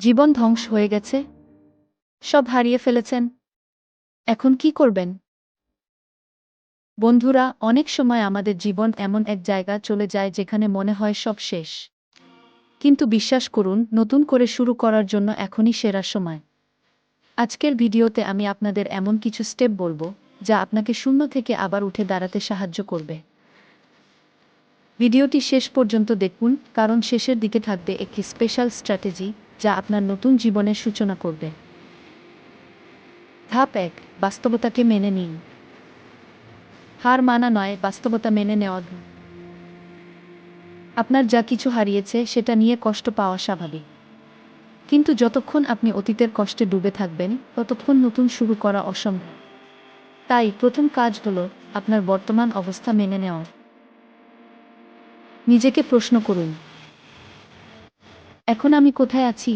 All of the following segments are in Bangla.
জীবন ধ্বংস হয়ে গেছে। সব হারিয়ে ফেলেছেন। এখন কি করবেন? বন্ধুরা, অনেক সময় আমাদের জীবন এমন এক জায়গা চলে যায় যেখানে মনে হয় সব শেষ। কিন্তু বিশ্বাস করুন, নতুন করে শুরু করার জন্য এখনই সেরা সময়। আজকের ভিডিওতে আমি আপনাদের এমন কিছু স্টেপ বলব, যা আপনাকে শূন্য থেকে আবার উঠে দাঁড়াতে সাহায্য করবে। ভিডিওটি শেষ পর্যন্ত দেখুন, কারণ শেষের দিকে থাকবে একটি স্পেশাল স্ট্র্যাটেজি যা আপনার নতুন জীবনের সূচনা করবে। ধাপ এক, বাস্তবতাকে মেনে নিন। হার মানা নয়, বাস্তবতা মেনে নেওয়া আপনার যা কিছু হারিয়েছে, সেটা নিয়ে কষ্ট পাওয়া স্বাভাবিক। কিন্তু যতক্ষণ আপনি অতীতের কষ্টে ডুবে থাকবেন, ততক্ষণ নতুন শুরু করা অসম্ভব। তাই প্রথম কাজ হলো আপনার বর্তমান অবস্থা মেনে নেওয়া। নিজেকে প্রশ্ন করুন এখন আমি কোথায় আছি?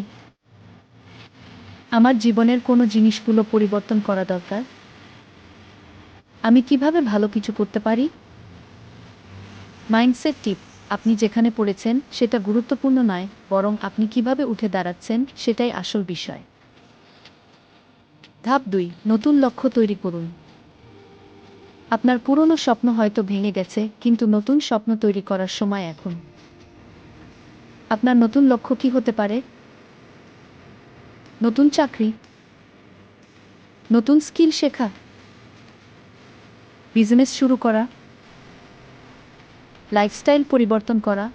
আমার জীবনের কোনো জিনিসগুলো পরিবর্তন করা দরকার? আমি কীভাবে ভালো কিছু করতে পারি? মাইন্ডসেট টিপ, আপনি যেখানে পড়েছেন সেটা গুরুত্বপূর্ণ নয়, বরং আপনি কীভাবে উঠে দাঁড়াচ্ছেন সেটাই আসল বিষয়। ধাপ দুই, নতুন লক্ষ্য তৈরি করুন। আপনার পুরনো স্বপ্ন হয়তো ভেঙে গেছে, কিন্তু নতুন স্বপ্ন তৈরি করার সময় এখন। আপনার নতুন লক্ষ্য কি হতে পারে? নতুন চাকরি? নতুন স্কিল শেখা? বিজনেস শুরু করা? লাইফস্টাইল পরিবর্তন করা?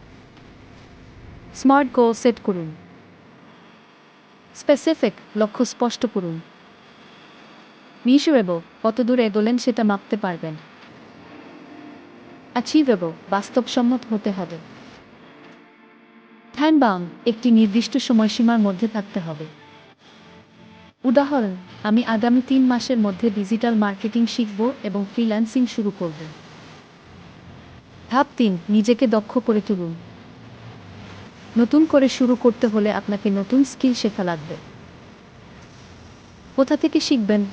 স্মার্ট গোল সেট করুন। স্পেসিফিক লক্ষ্য স্পষ্ট করুন। মিশরেবল কত দূর এগোলেন সেটা মাপতে পারবেন। অ্যাচিভেবল, বাস্তবসম্মত হতে হবে। টাইম বাউন্ড একটি নির্দিষ্ট সময়সীমার মধ্যে থাকতে হবে। উদাহরণ, আমি আগামী তিন মাসের মধ্যে ডিজিটাল মার্কেটিং শিখব এবং ফ্রিল্যান্সিং শুরু করব। ধাপ তিন, নিজেকে দক্ষ করে তুলুন। নতুন করে শুরু করতে হলে আপনাকে নতুন স্কিল শেখা লাগবে। কোথা থেকে শিখবেন?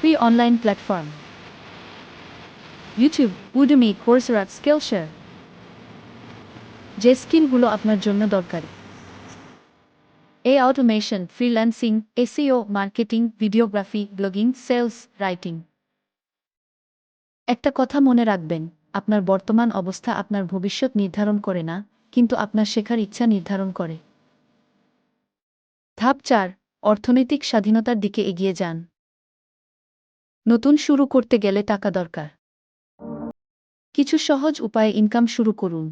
Free online platform. YouTube, Udemy Coursera Skillshare. যে স্কিলগুলো আপনার জন্য দরকারি। এই automation freelancing SEO marketing videography blogging sales writing একটা কথা মনে রাখবেন, আপনার বর্তমান অবস্থা আপনার ভবিষ্যৎ নির্ধারণ করে না, কিন্তু আপনার শেখার ইচ্ছা নির্ধারণ করে। ধাপ চার, অর্থনৈতিক স্বাধীনতার দিকে এগিয়ে যান। নতুন শুরু করতে গেলে টাকা দরকার। কিছু সহজ উপায়ে ইনকাম শুরু করুন।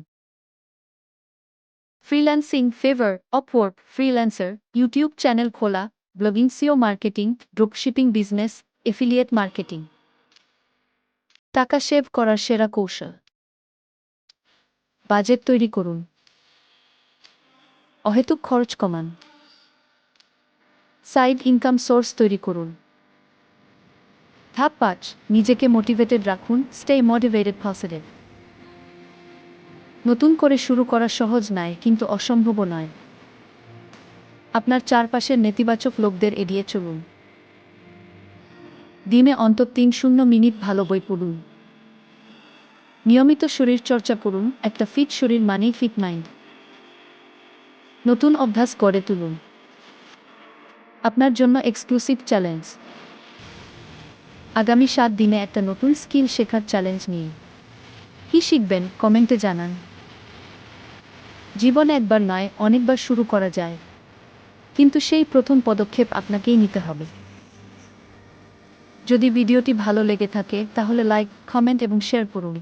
Freelancing Fiverr Upwork freelancer YouTube channel খোলা blogging SEO marketing dropshipping business affiliate marketing টাকা সেভ করার সেরা কৌশল। বাজেট তৈরি করুন। অহেতুক খরচ কমান। সাইড ইনকাম সোর্স তৈরি করুন। ধাপ পাঁচ, নিজেকে মোটিভেটেড রাখুন স্টে মোটিভেটেড পজিটিভ নতুন করে শুরু করা সহজ নয় কিন্তু অসম্ভবও নয়। আপনার চারপাশের নেতিবাচক লোকদের এড়িয়ে চলুন। দিনে অন্তত তিন শূন্য মিনিট ভালো বই পড়ুন। নিয়মিত শরীর চর্চা করুন, একটা ফিট শরীর মানেই ফিট মাইন্ড। নতুন অভ্যাস গড়ে তুলুন। আপনার জন্য এক্সক্লুসিভ চ্যালেঞ্জ। আগামী সাত দিনে একটা নতুন স্কিল শেখার চ্যালেঞ্জ নিয়ে। কী শিখবেন, কমেন্টে জানান। জীবন একবার নয়, অনেকবার শুরু করা যায়। কিন্তু সেই প্রথম পদক্ষেপ আপনাকেই নিতে হবে। যদি ভিডিওটি ভালো লেগে থাকে, তাহলে লাইক কমেন্ট এবং শেয়ার করুন।